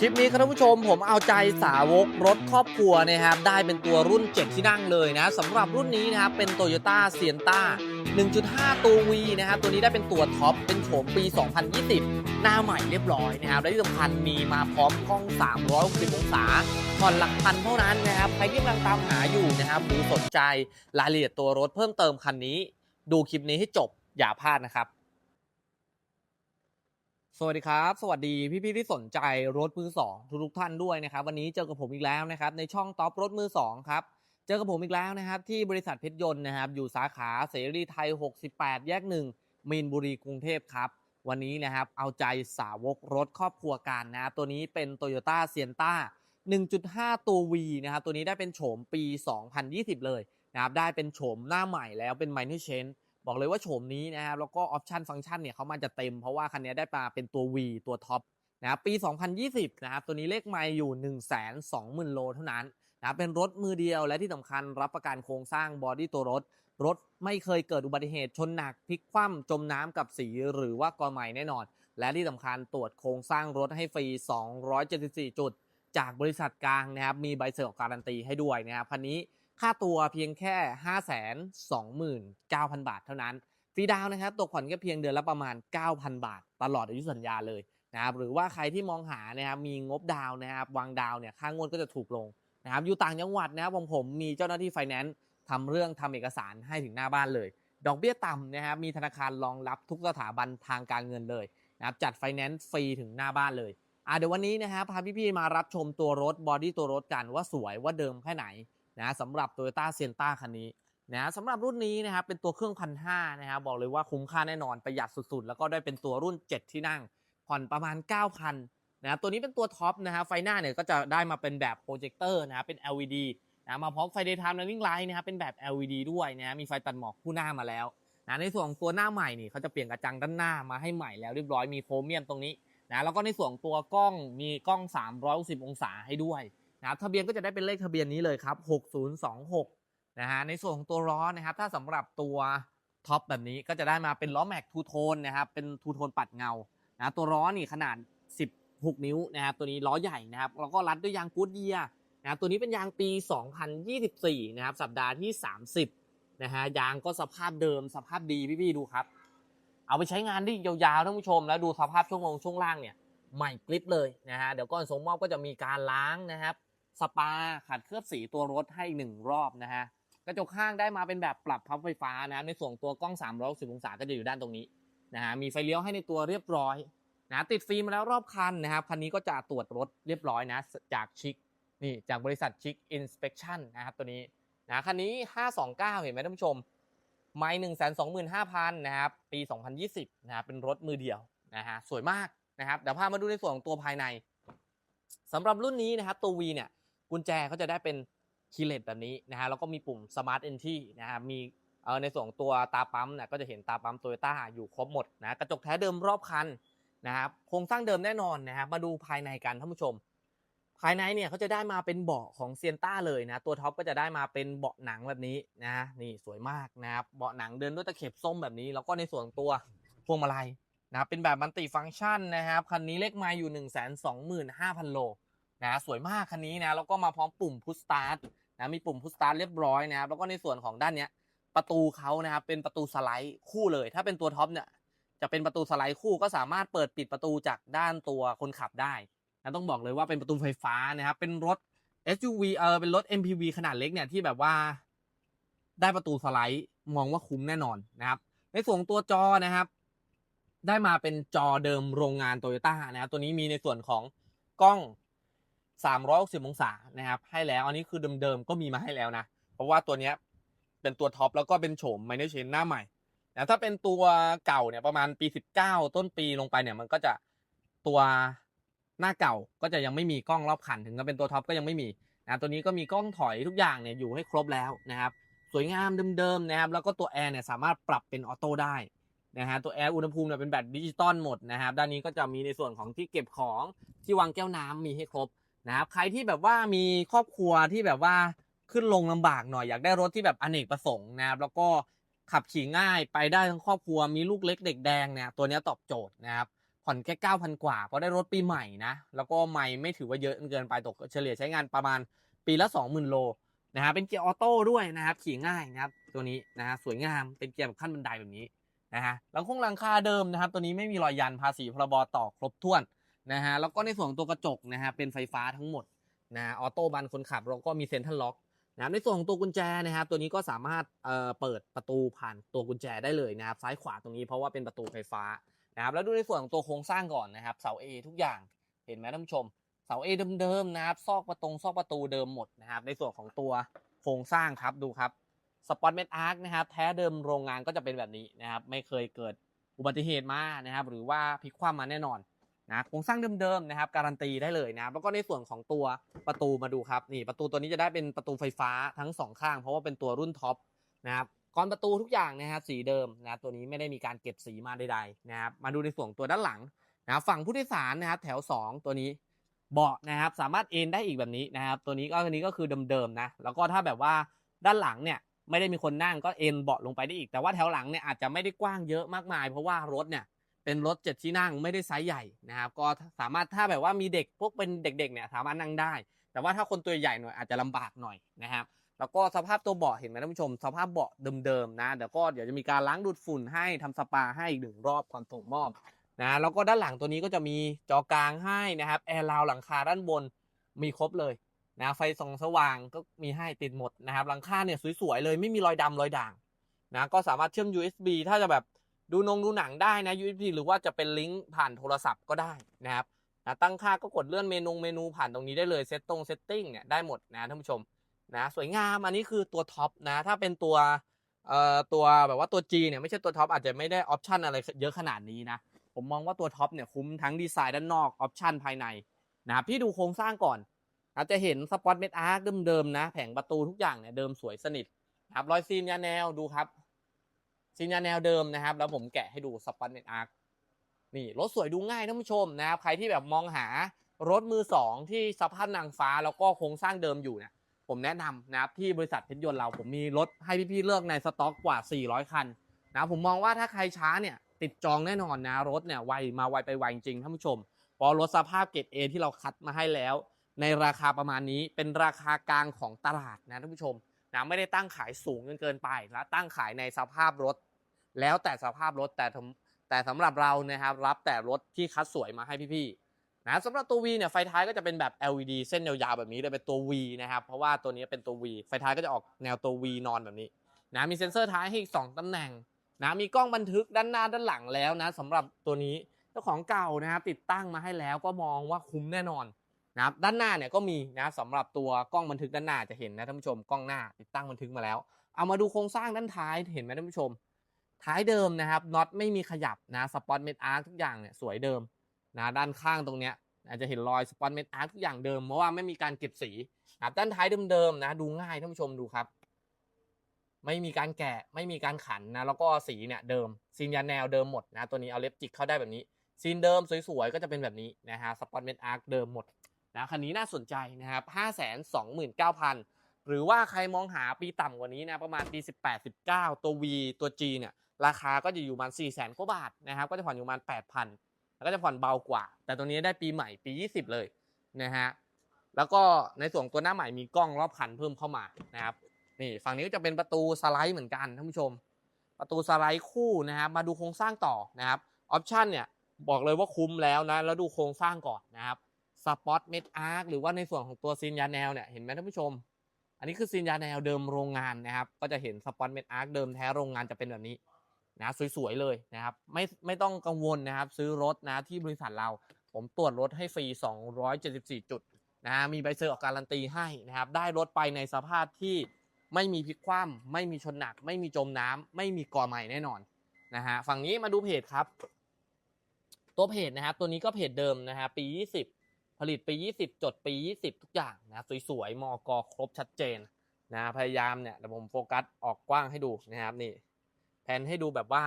คลิปนี้ครับท่านผู้ชมผมเอาใจสาวกรถครอบครัวนะครับได้เป็นตัวรุ่น 7 ที่นั่งเลยนะสำหรับรุ่นนี้นะครับเป็น t o y ยต้าเซียนต้า1.5 ตัว V นะครับตัวนี้ได้เป็นตัวท็อปเป็นโฉมปี 2020 หน้าใหม่เรียบร้อยนะครับและที่สำคัญมีมาพร้อมกล้อง 360 องศาผ่อนหลักพันเท่านั้นนะครับใครที่กำลังตามหาอยู่นะครับหรือสนใจรายละเอียดตัวรถเพิ่มเติมคันนี้ ดูคลิปนี้ให้จบอย่าพลาดนะครับ สวัสดีครับ สวัสดีพี่ๆที่สนใจรถมือสองทุกๆท่านด้วยนะครับ วันนี้เจอกับผมอีกแล้วนะครับในช่องท็อปรถมือสองครับเจอกับผมอีกแล้วนะครับที่บริษัทเพชรยนต์นะครับอยู่สาขาเสรีไทย 68 แยกหนึ่งมีนบุรีกรุงเทพครับวันนี้นะครับเอาใจสาวกรถครอบครัวกันนะครับตัวนี้เป็น t o y ยต้าเซียนต้า1.5 ตัว V นะครับตัวนี้ได้เป็นโฉมปี 2020 เลยนะครับได้เป็นโฉมหน้าใหม่แล้วเป็น minor change บอกเลยว่าโฉมนี้นะครับแล้วก็ออปชันฟังก์ชันเนี่ยเขามาจะเต็มเพราะว่าคันนี้ได้มาเป็นตัว V ตัวท็อปนะครับปี 2020 นะครับตัวนี้เลขไมล์อยู่ 1 2 0 0 0 0 โลเท่านั้นนะเป็นรถมือเดียวและที่สำคัญรับประกันโครงสร้างบอดี้ตัวรถ รถไม่เคยเกิดอุบัติเหตุชนหนักพลิกคว่ำจมน้ำกับสีหรือว่ากอใหม่แน่นอน และที่สำคัญตรวจโครงสร้างรถให้ฟรี 274 จุด จากบริษัทกลางนะครับมีใบเสร็จการันตีให้ด้วยนะครับคันนี้ ค่าตัวเพียงแค่ 529,000 บาทเท่านั้น ฟรีดาวนะครับตกผ่อนแค่เพียงเดือนละประมาณ 9,000 บาท ตลอดอายุสัญญาเลยนะครับหรือว่าใครที่มองหานะครับมีงบดาวนะครับวางดาวเนี่ยค่างวดก็จะถูกลงนะครับอยู่ต่างจังหวัดนะครับผมผมมีเจ้าหน้าที่ไฟแนนซ์ทำเรื่องทำเอกสารให้ถึงหน้าบ้านเลย ดอกเบี้ยต่ำนะครับมีธนาคารรองรับทุกสถาบันทางการเงินเลยนะครับจัดไฟแนนซ์ฟรีถึงหน้าบ้านเลยอะเดี๋ยววันนี้นะครับพาพี่ๆมารับชมตัวรถบอดี้ตัวรถกันว่าสวยว่าเดิมแค่ไหน นะสำหรับ Toyota s i e n t a คันนี้นะสำหรับรุ่นนี้นะครับเป็นตัวเครื่องพันห้านะครับบอกเลยว่าคุ้มค่าแน่นอนประหยัดสุดๆ แล้วก็ได้เป็นตัวรุ่น 7 ที่นั่ง ผ่อนประมาณ 9,000นะตัวนี้เป็นตัวท็อปนะครับไฟหน้าเนี่ยก็จะได้มาเป็นแบบโปรเจคเตอร์นะครับเป็น LED นะมาพร้อมไฟ daytime running light นะครับเป็นแบบ LED ด้วยนะมีไฟตัดหมอกคู่หน้ามาแล้วนะในส่วนของตัวหน้าใหม่นี่เขาจะเปลี่ยนกระจังด้านหน้ามาให้ใหม่แล้วเรียบร้อยมีโครเมียมตรงนี้นะแล้วก็ในส่วนตัวกล้องมีกล้อง 360 องศาให้ด้วย นะทะเบียนก็จะได้เป็นเลขทะเบียนนี้เลยครับ 6026นะฮะในส่วนของตัวล้อนะครับ ถ้าสำหรับตัวท็อปแบบนี้ก็จะได้มาเป็นล้อแม็กทูโทนนะครับเป็นทูโทนปัดเงานะตัวล้อนี่ขนาด 16 นิ้วนะครับตัวนี้ล้อใหญ่นะครับแล้วก็รัดด้วยยางกูดเยียนะครับตัวนี้เป็นยางปี 2024 นะครับสัปดาห์ที่ 30นะฮะยางก็สภาพเดิมสภาพดีพี่ๆดูครับ เอาไปใช้งานได้ยาวๆท่านผู้ชม แล้วดูสภาพช่วงลงช่วงล่างเนี่ยใหม่กริปเลยนะฮะเดี๋ยวก่อนส่งมอบก็จะมีการล้างนะครับ สปาขัดเคลือบสีตัวรถให้หนึ่งรอบนะฮะกระจกข้างได้มาเป็นแบบปรับพับไฟฟ้านะในส่วนตัวกล้อง 360 องศาก็จะอยู่ด้านตรงนี้นะฮะมีไฟเลี้ยวให้ในตัวเรียบร้อยนะติดฟิล์มมาแล้วรอบคันนะครับคันนี้ก็จะตรวจรถเรียบร้อยนะ จากชิคนี่จากบริษัทชิคอินสเป t ชั่นนะครับตัวนี้นะคันนี้ 529 เห็นไหมท่านผู้ชม ไม่หนึ่งแสนสองหมื่นห้าพันนะครับ ปี 2020นะครับเป็นรถมือเดียวนะฮะสวยมากนะครับเดี๋ยวพามาดูในส่วนของตัวภายในสำหรับรุ่นนี้นะครับตัว V เนี่ย กุญแจเขาจะได้เป็นคีเลสแบบนี้นะฮะแล้วก็มีปุ่ม Smart Entry นะฮะมีเออในส่วนตัวตาปั๊มนี่ยก็จะเห็นตาปั๊มโตโยต้าอยู่ครบหมดนะกระจกแท้เดิมรอบคันนะครับโครงสร้างเดิมแน่นอนนะครับมาดูภายในกันท่านผู้ชม ภายในเนี่ยเขาจะได้มาเป็นเบาะของเซียนต้าเลยนะตัวท็อปก็จะได้มาเป็นเบาะหนังแบบนี้นะนี่สวยมากนะครับเบาะหนังเดินด้วยตะเข็บส้มแบบนี้ แล้วก็ในส่วนตัวพวงมาลัยนะเป็นแบบมันติฟังก์ชันนะครับคันนี้เลขไมาอยู่ 1 2 5 0 0 0 โล นะสวยมากคันนี้นะแล้วก็มาพร้อมปุ่มพุชสตาร์ทนะมีปุ่มพุชสตาร์ทเรียบร้อยนะครับแล้วก็ในส่วนของด้านเนี้ยประตูเขานะครับเป็นประตูสไลด์คู่เลย ถ้าเป็นตัวท็อปเนี่ยจะเป็นประตูสไลด์คู่ก็สามารถเปิดปิดประตูจากด้านตัวคนขับได้นะต้องบอกเลยว่าเป็นประตูไฟฟ้านะครับเป็นรถ SUV เออเป็นรถ MPV ขนาดเล็กเนี่ยที่แบบว่า ได้ประตูสไลด์มองว่าคุ้มแน่นอนนะครับในส่วนตัวจอนะครับ ได้มาเป็นจอเดิมโรงงานโตโยต้านะครับตัวนี้มีในส่วนของกล้อง 360องศานะครับให้แล้วอันนี้คือเดิมๆก็มีมาให้แล้วนะ เพราะว่าตัวเนี้ยเป็นตัวท็อปแล้วก็เป็นโฉมไมเนอร์เชนหน้าใหม่นะถ้าเป็นตัวเก่าเนี่ยประมาณปี 19 ต้นปีลงไปเนี่ยมันก็จะตัวหน้าเก่าก็จะยังไม่มีกล้องรอบคันถึงจะเป็นตัวท็อปก็ยังไม่มีนะตัวนี้ก็มีกล้องถอยทุกอย่างเนี่ยอยู่ให้ครบแล้วนะครับสวยงามเดิมๆนะครับแล้วก็ตัวแอร์เนี่ยสามารถปรับเป็นออโต้ได้นะฮะตัวแอร์อุณหภูมิเนี่ยเป็นแบบดิจิตอลหมดนะครับด้านนี้ก็จะมีในส่วนของที่เก็บของที่วางแก้วน้ำมีให้ครบ นะครับใครที่แบบว่ามีครอบครัวที่แบบว่าขึ้นลงลำบากหน่อยอยากได้รถที่แบบอเนกประสงค์นะครับแล้วก็ขับขี่ง่ายไปได้ทั้งครอบครัวมีลูกเล็กเด็กแดงเนี่ยตัวนี้ตอบโจทย์นะครับผ่อนแค่เก้าพันกว่าเพราะได้รถปีใหม่นะแล้วก็ไม่ไม่ถือว่าเยอะเกินไปตกเฉลี่ยใช้งานประมาณปีละสองหมื่นโลนะฮะเป็นเกียร์ออโต้ด้วยนะครับขี่ง่ายนะครับตัวนี้นะฮะสวยงามเป็นเกียร์แบบขั้นบันไดแบบนี้นะฮะหลังคงหลังคาเดิมนะครับ ตัวนี้ไม่มีรอยยันภาษีพรบต่อครบถ้วน นะฮะแล้วก็ในส่วนตัวกระจกนะฮะเป็นไฟฟ้าทั้งหมดนะออโต้บันคนขับแล้วก็มีเซ็นทรัลล็อกนะในส่วนของตัวกุญแจนะครับตัวนี้ก็สามารถเอ่อเปิดประตูผ่านตัวกุญแจได้เลยนะครับซ้ายขวาตรงนี้เพราะว่าเป็นประตูไฟฟ้านะครับแล้วดูในส่วนของตัวโครงสร้างก่อนนะครับเสา A ทุกอย่างเห็นไหมท่านผู้ชมเสา A เดิมๆนะครับซอกประตูซอกประตูเดิมหมดนะครับในส่วนของตัวโครงสร้างครับดูครับสปอตเมทอาร์คนะครับแท้เดิมโรงงานก็จะเป็นแบบนี้นะครับไม่เคยเกิดอุบัติเหตุมานะครับหรือว่าพลิกคว่ำมาแน่นอน นะโครงสร้างเดิมๆนะครับการันตีได้เลยนะแล้วก็ในส่วนของตัวประตูมาดูครับนี่ประตูตัวนี้จะได้เป็นประตูไฟฟ้าทั้งสองข้าง เพราะว่าเป็นตัวรุ่นท็อปนะครับก้อนประตูทุกอย่างนะครับสีเดิมนะตัวนี้ไม่ได้มีการเก็บสีมาใดๆนะครับมาดูในส่วนตัวด้านหลังนะฝั่งผู้โดยสารนะครับแถว 2 ตัวนี้เบาะนะครับสามารถเอนได้อีกแบบนี้นะครับตัวนี้ก็ตัวนี้ก็คือเดิมๆนะแล้วก็ถ้าแบบว่าด้านหลังเนี่ยไม่ได้มีคนนั่งก็เอนเบาะลงไปได้อีก แต่ว่าแถวหลังเนี่ยอาจจะไม่ได้กว้างเยอะมากมาย เพราะว่ารถเนี่ย เป็นรถเจ็ดที่นั่งไม่ได้ไซส์ใหญ่นะครับก็สามารถถ้าแบบว่ามีเด็กพวกเป็นเด็กๆเนี่ยสามารถนั่งได้ แต่ว่าถ้าคนตัวใหญ่หน่อยอาจจะลำบากหน่อยนะครับแล้วก็สภาพตัวเบาะเห็นไหมท่านผู้ชม สภาพเบาะเดิมๆนะเดี๋ยวก็เดี๋ยวจะมีการล้างดูดฝุ่นให้ทำสปาให้อีกหนึ่งรอบก่อนส่งมอบนะแล้วก็ด้านหลังตัวนี้ก็จะมีจอกลางให้นะครับแอร์ราวหลังคาด้านบนมีครบเลยนะไฟส่องสว่างก็มีให้ติดหมดนะครับหลังคาเนี่ยสวยๆเลยไม่มีรอยดำรอยด่างนะก็สามารถเชื่อม USB ถ้าจะแบบ ดูนงดูหนังได้นะ USB หรือว่าจะเป็นลิงก์ผ่านโทรศัพท์ก็ได้นะครับนะตั้งค่าก็กดเลื่อนเมนูเมนูผ่านตรงนี้ได้เลยเซตตรงเซตติ้งเนี่ยได้หมดนะท่านผู้ชมนะสวยงามอันนี้คือตัวท็อปนะถ้าเป็นตัวเอ่อตัวแบบว่าตัว G เนี่ยไม่ใช่ตัวท็อปอาจจะไม่ได้ออปชันอะไรเยอะขนาดนี้นะผมมองว่าตัวท็อปเนี่ยคุ้มทั้งดีไซน์ด้านนอกออปชันภายในนะครับพี่ดูโครงสร้างก่อนอาจจะเห็นสปอตเมทอาร์คเดิมๆนะ แผงประตูทุกอย่างเนี่ยเดิมสวยสนิทนะครับรอยซีนยาแนวดูครับ ซีนยาแนวเดิมนะครับ แล้วผมแกะให้ดูสปอนเน็ตอาร์คนี่รถสวยดูง่ายท่านผู้ชมนะครับใครที่แบบมองหารถมือสองที่สภาพนางฟ้าแล้วก็โครงสร้างเดิมอยู่เนี่ยผมแนะนำนะครับที่บริษัทเพชรยนต์เราผมมีรถให้พี่ๆเลือกในสต็อกกว่า 400 คันนะผมมองว่าถ้าใครช้าเนี่ยติดจองแน่นอนนะรถเนี่ยไวมาไวไปไวจริงท่านผู้ชมพราะรถสภาพเกรดเอที่เราคัดมาให้แล้ว ในราคาประมาณนี้เป็นราคากลางของตลาดนะท่านผู้ชมนะไม่ได้ตั้งขายสูงจนเกินไป และตั้งขายในสภาพรถ แล้วแต่สภาพรถแต่แต่สำหรับเรานะครับรับแต่รถที่คัดสวยมาให้พี่ๆนะสำหรับตัว V เนี่ยไฟท้ายก็จะเป็นแบบ LED เส้นยาวๆแบบนี้เลยเป็นตัว V นะครับเพราะว่าตัวนี้เป็นตัว V ไฟท้ายก็จะออกแนวตัว V นอนแบบนี้นะมีเซ็นเซอร์ท้ายให้อีก2ตำแหน่งนะมีกล้องบันทึกด้านหน้าด้านหลังแล้วนะสำหรับตัวนี้เจ้าของเก่านะครับติดตั้งมาให้แล้วก็มองว่าคุ้มแน่นอนนะครับด้านหน้าเนี่ยก็มีนะสำหรับตัวกล้องบันทึกด้านหน้าจะเห็นนะท่านผู้ชมกล้องหน้าติดตั้งบันทึกมาแล้ว เอามาดูโครงสร้างด้านท้ายเห็นไหมท่านผู้ชม ท้ายเดิมนะครับน็อตไม่มีขยับนะสปอตเมทอาร์ทุกอย่างเนี่ยสวยเดิมนะด้านข้างตรงเนี้ยอาจจะเห็นรอยสปอตเมทอาร์ทุกอย่างเดิมเพราะว่าไม่มีการเก็บสีนะด้านท้ายเดิมๆนะ ดูง่ายท่านผู้ชมดูครับ ไม่มีการแกะไม่มีการขันนะ แล้วก็สีเนี่ยเดิมซีนยาแนวเดิมหมดนะ ตัวนี้เอาเล็บจิกเข้าได้แบบนี้ซีนเดิมสวยๆ ก็จะเป็นแบบนี้นะฮะสปอตเมทอาร์เดิมหมดนะคันนี้น่าสนใจนะครับห้าแสนสองหมื่นเก้าพันหรือว่าใครมองหาปีต่ำกว่านี้นะประมาณปี 18 19 ตัว V ตัว G เนี่ย ราคาก็จะอยู่ประมาณ4 0 0แสนกว่าบาทนะครับ ก็จะผ่อนอยู่ประมาณ 8,000 แล้วก็จะผ่อนเบากว่า แต่ตัวนี้ได้ปีใหม่ปี 20 เลยนะฮะ แล้วก็ในส่วนตัวหน้าใหม่มีกล้องรอบคันเพิ่มเข้ามานะครับ นี่ฝั่งนี้ก็จะเป็นประตูสไลด์เหมือนกันท่านผู้ชม ประตูสไลด์คู่นะครับมาดูโครงสร้างต่อนะครับออปชันเนี่ยบอกเลยว่าคุ้มแล้วนะ แล้วดูโครงสร้างก่อนนะครับสปอตเมทอาร์คหรือว่าในส่วนของตัวซีนยาแนวเนี่ยเห็นไหมท่านผู้ชม อันนี้คือซีนยาแนวเดิมโรงงานนะครับ ก็จะเห็นสปอตเมทอาร์คเดิมแท้โรงงานจะเป็นแบบนี้ นะสวยๆเลยนะครับไม่ไม่ต้องกังวลนะครับ ซื้อรถนะที่บริษัทเราผมตรวจรถให้ฟรี 274 จุดนะฮะมีใบเซอร์ออกการันตีให้นะครับ ได้รถไปในสภาพที่ไม่มีพลิกคว่ำไม่มีชนหนัก ไม่มีจมน้ำไม่มีก่อใหม่แน่นอนนะฮะฝั่งนี้มาดูเพจครับ ตัวเพจนะครับ ตัวนี้ก็เพจเดิมนะฮะปี 20 ผลิตปี 20 จดปี 20 ทุกอย่างนะสวยๆมอกครบชัดเจนนะพยายามเนี่ยเดี๋ยวผมโฟกัสออกกว้างให้ดูนะครับนี่ ผนให้ดูแบบว่า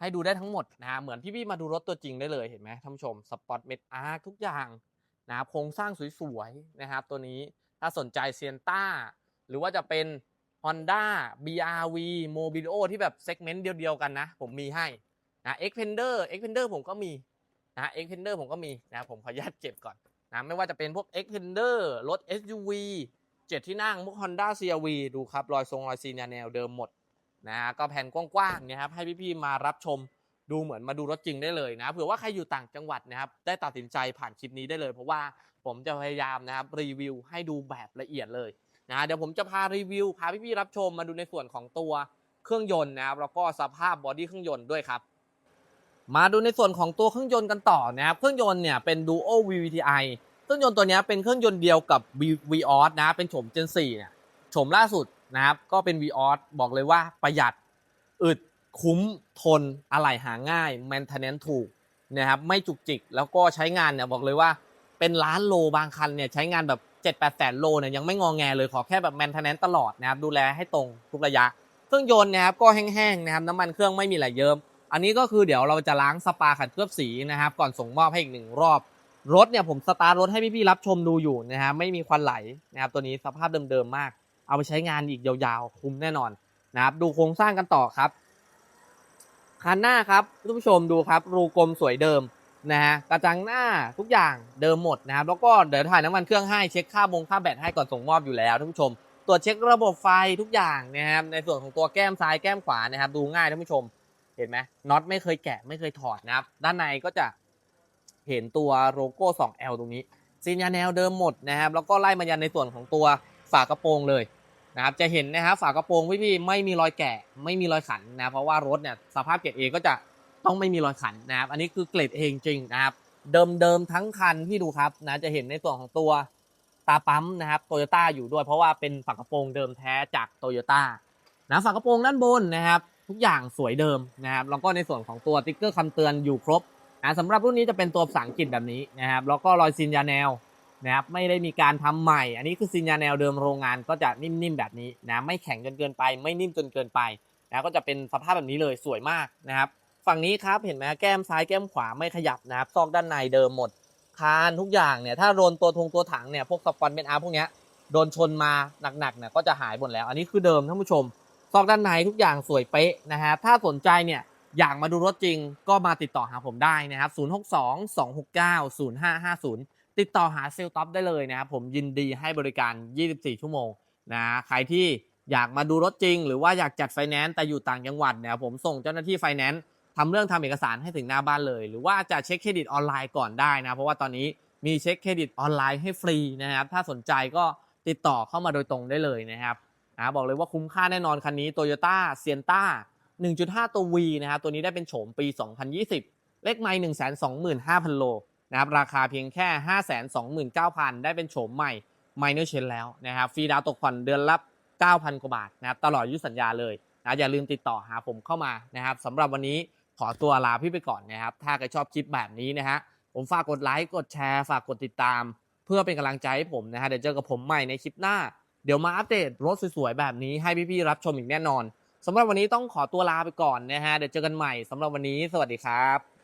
ให้ดูได้ทั้งหมดนะ เหมือนพี่ๆมาดูรถตัวจริงได้เลยเห็นไหมท่านผู้ชมสปอตเมทอาร์ทุกอย่างนะโครงสร้างสวยๆนะครับ ตัวนี้ถ้าสนใจเซียนต้าหรือว่าจะเป็น Honda BRV Mobilio ที่แบบเซกเมนต์เดียวๆกันนะ ผมมีให้นะ Xpander Xpander ผมก็มีนะ Extender ผมก็มีนะผมขออนุญาตเก็บก่อนนะไม่ว่าจะเป็นพวก Extender รถ SUV เจ็ดที่นั่งพวก Honda CRV ดูครับ รอยทรงรอยซีนแนวเดิมหมด นะก็แผ่นกว้างๆเนี่ยครับให้พี่ๆมารับชมดูเหมือนมาดูรถจริงได้เลยนะเผื่อว่าใครอยู่ต่างจังหวัดนะครับได้ตัดสินใจผ่านคลิปนี้ได้เลย เพราะว่าผมจะพยายามนะครับรีวิวให้ดูแบบละเอียดเลยนะเดี๋ยวผมจะพารีวิวพาพี่ๆรับชมมาดูในส่วนของตัวเครื่องยนต์นะครับแล้วก็สภาพบอดี้เครื่องยนต์ด้วยครับมาดูในส่วนของตัวเครื่องยนต์กันต่อนะครับเครื่องยนต์เนี่ยเป็น Duo VVTi เครื่องยนต์ตัวนี้เป็นเครื่องยนต์เดียวกับ v o s นะเป็นโฉม Gen 4เนี่ยโฉมล่าสุด นะครับก็เป็น Vios บอกเลยว่าประหยัดอึดคุ้มทนอะไหล่หาง่าย maintenance ถูกนะครับไม่จุกจิก แล้วก็ใช้งานเนี่ยบอกเลยว่าเป็นล้านโลบางคันเนี่ยใช้งานแบบ7 8แสนโลเนี่ยยังไม่งองแงเลยขอแค่แบบ maintenance ตลอดนะครับดูแลให้ตรงทุกระยะ เครื่องยนต์นะครับก็แห้งๆนะครับน้ำมันเครื่องไม่มีไหลเยิ้มอันนี้ก็คือเดี๋ยวเราจะล้างสปาขัดเคลือบสีนะครับก่อนส่งมอบให้อีกหนึ่งรอบรถเนี่ยผมสตาร์ทรถให้พี่ๆรับชมดูอยู่นะครับไม่มีควันไหลนะครับตัวนี้สภาพเดิมๆมาก เอาไปใช้งานอีกยาวๆ คุ้มแน่นอนนะครับ ดูโครงสร้างกันต่อครับคันหน้าครับท่านผู้ชมดูครับ รูกลมสวยเดิมนะฮะกระจังหน้าทุกอย่างเดิมหมดนะครับ แล้วก็เดี๋ยวถ่ายน้ำมันเครื่องให้เช็คค่าบงค่าแบตให้ก่อนส่งมอบอยู่แล้วท่านผู้ชมตรวจเช็คระบบไฟทุกอย่างนะครับในส่วนของตัวแก้มซ้ายแก้มขวานะครับ ดูง่ายท่านผู้ชม เห็นไหมน็อตไม่เคยแกะไม่เคยถอดนะครับ ด้านในก็จะเห็นตัวโลโก้ 2L ตรงนี้ซีนยาแนวเดิมหมดนะครับ แล้วก็ไล่มายันในส่วนของตัวฝากระโปรงเลย นะครับจะเห็นนะครับฝากระโปรงพี่ๆไม่มีรอยแกะไม่มีรอยขันนะเพราะว่ารถเนี่ยสภาพเกรดเอก็จะต้องไม่มีรอยขันนะครับอันนี้คือเกรดเองจริงนะครับเดิมๆทั้งคันที่ดูครับนะจะเห็นในส่วนของตัวตาปั๊มนะครับโตโยต้าอยู่ด้วยเพราะว่าเป็นฝากระโปรงเดิมแท้จากโตโยต้านะฝากระโปรงด้านบนนะครับ ทุกอย่างสวยเดิมนะครับแล้วก็ในส่วนของตัวติ๊กเกอร์คำเตือนอยู่ครบนะสำหรับรุ่นนี้จะเป็นตัวภาษาอังกฤษแบบนี้นะครับแล้วก็รอยซินยาแนว นะครับไม่ได้มีการทำใหม่ อันนี้คือซินยาแนวเดิมโรงงานก็จะนิ่มๆแบบนี้นะไม่แข็งจนเกินไป ไม่นิ่มจนเกินไปนะก็จะเป็นสภาพแบบนี้เลยสวยมากนะครับ ฝั่งนี้ครับเห็นไหมแก้มซ้ายแก้มขวาไม่ขยับนะครับซอกด้านในเดิมหมดคานทุกอย่างเนี่ยถ้าโดนตัวทงตัวถังเนี่ยพวกสปอนเบนอาร์พวกเนี้ยโดนชนมาหนักๆเนี่ยก็จะหายหมดแล้ว อันนี้คือเดิมท่านผู้ชม ซอกด้านในทุกอย่างสวยเป๊ะนะฮะถ้าสนใจเนี่ยอยากมาดูรถจริงก็มาติดต่อหาผมได้นะครับ 062 269 0550 ติดต่อหาเซลล์ท็อปได้เลยนะครับผมยินดีให้บริการ 24 ชั่วโมงนะใครที่อยากมาดูรถจริง หรือว่าอยากจัดไฟแนนซ์แต่อยู่ต่างจังหวัดเนี่ยผมส่งเจ้าหน้าที่ไฟแนนซ์ทำเรื่องทำเอกสารให้ถึงหน้าบ้านเลย หรือว่าจะเช็คเครดิตออนไลน์ก่อนได้นะเพราะว่าตอนนี้มีเช็คเครดิตออนไลน์ให้ฟรีนะครับถ้าสนใจก็ติดต่อเข้ามาโดยตรงได้เลยนะครับนะบอกเลยว่าคุ้มค่าแน่นอนคันนี้ Toyota s i e n t a 1.5 ตัว V นะครับตัวนี้ได้เป็นโฉมปี 2020 เลขไมล์125,000 โล นะครับราคาเพียงแค่ 529,000 ได้เป็นโฉมใหม่ Minor Change แล้วนะครับฟรีดาวตกผ่อนเดือนละ9,000 กว่าบาทนะครับตลอดยุสัญญาเลยนะอย่าลืมติดต่อหาผมเข้ามานะครับสำหรับวันนี้ขอตัวลาพี่ไปก่อนนะครับ ถ้าใครชอบคลิปแบบนี้นะฮะผมฝากกดไลค์กดแชร์ฝากกดติดตาม เพื่อเป็นกำลังใจให้ผมนะฮะเดี๋ยวเจอกับผมใหม่ในคลิปหน้า เดี๋ยวมาอัปเดตรถสวยๆแบบนี้ให้พี่ๆรับชมอีกแน่นอนสำหรับวันนี้ต้องขอตัวลาไปก่อนนะฮะเดี๋ยวเจอกันใหม่สำหรับวันนี้ สวัสดีครับ